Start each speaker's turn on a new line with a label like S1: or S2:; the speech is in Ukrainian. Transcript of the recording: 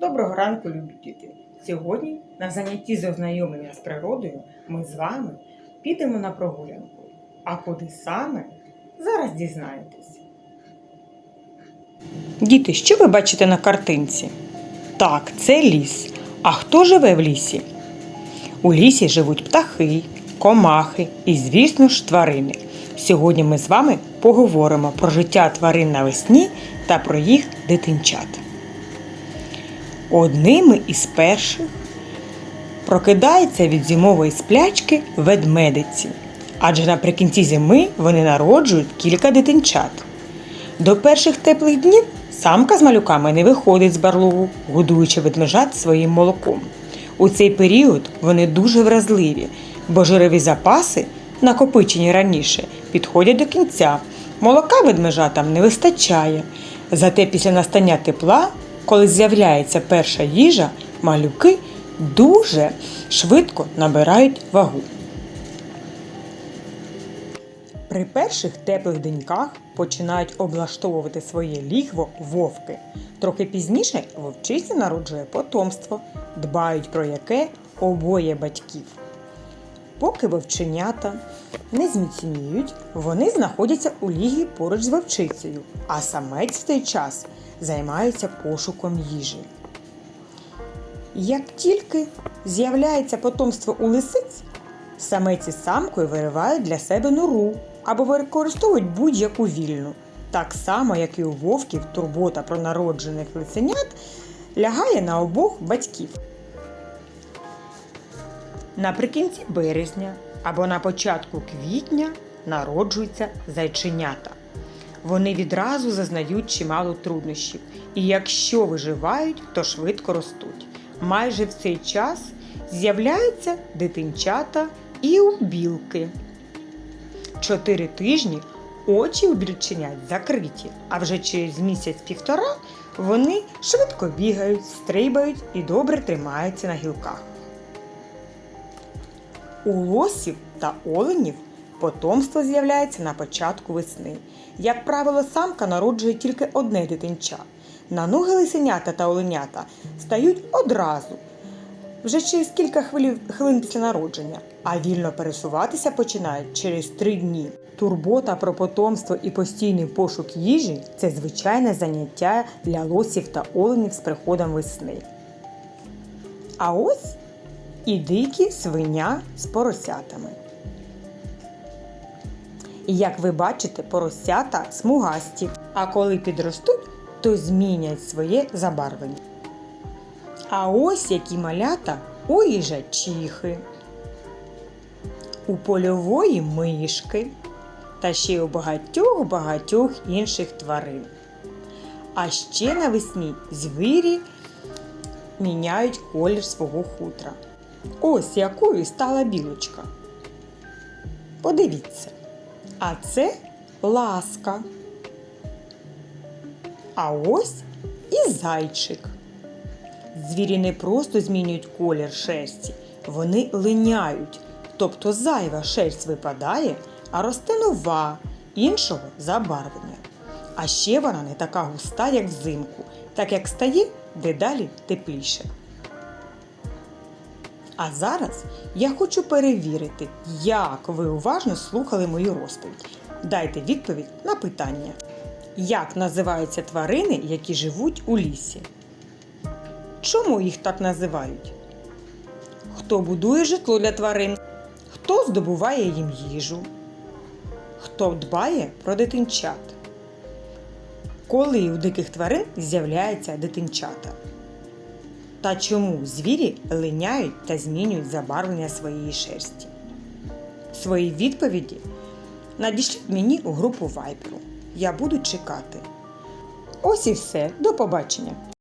S1: Доброго ранку, любі діти! Сьогодні на занятті з ознайомлення з природою ми з вами підемо на прогулянку. А куди саме? Зараз дізнаєтесь. Діти, що ви бачите на картинці? Так, це ліс. А хто живе в лісі? У лісі живуть птахи, комахи і, звісно ж, тварини. Сьогодні ми з вами поговоримо про життя тварин навесні та про їх дитинчат. Одними із перших прокидається від зимової сплячки ведмедиці, адже наприкінці зими вони народжують кілька дитинчат. До перших теплих днів самка з малюками не виходить з барлогу, годуючи ведмежат своїм молоком. У цей період вони дуже вразливі, бо жирові запаси, накопичені раніше, підходять до кінця. Молока ведмежатам не вистачає. Зате після настання тепла, коли з'являється перша їжа, малюки дуже швидко набирають вагу. При перших теплих деньках починають облаштовувати своє лігво вовки. Трохи пізніше вовчиця народжує потомство, дбають про яке обоє батьків. Поки вовченята не зміцніють, вони знаходяться у лігі поруч з вовчицею, а самець в цей час займається пошуком їжі. Як тільки з'являється потомство у лисиць, самець із самкою виривають для себе нору або використовують будь-яку вільну. Так само, як і у вовків, турбота про народжених лисенят лягає на обох батьків. Наприкінці березня або на початку квітня народжуються зайченята. Вони відразу зазнають чимало труднощів, і якщо виживають, то швидко ростуть. Майже в цей час з'являються дитинчата і у білки. Чотири тижні очі у більченят закриті, а вже через місяць-півтора вони швидко бігають, стрибають і добре тримаються на гілках. У лосів та оленів потомство з'являється на початку весни. Як правило, самка народжує тільки одне дитинча. На ноги лисенята та оленята стають одразу, вже через кілька хвилин, після народження, а вільно пересуватися починають через три дні. Турбота про потомство і постійний пошук їжі це звичайне заняття для лосів та оленів з приходом весни. А ось і дикі свиня з поросятами. І як ви бачите, поросята смугасті, а коли підростуть, то змінять своє забарвлення. А ось які малята у їжачихи, у польової мишки та ще й у багатьох-багатьох інших тварин. А ще навесні звірі міняють колір свого хутра. Ось якою стала білочка. Подивіться. А це ласка. А ось і зайчик. Звірі не просто змінюють колір шерсті, вони линяють. Тобто зайва шерсть випадає, а росте нова, іншого забарвлення. А ще вона не така густа, як взимку, так як стає дедалі тепліше. А зараз я хочу перевірити, як ви уважно слухали мою розповідь. Дайте відповідь на питання. Як називаються тварини, які живуть у лісі? Чому їх так називають? Хто будує житло для тварин? Хто здобуває їм їжу? Хто дбає про дитинчат? Коли у диких тварин з'являються дитинчата? Та чому звірі линяють та змінюють забарвлення своєї шерсті? Свої відповіді надішліть мені у групу Viber. Я буду чекати. Ось і все. До побачення!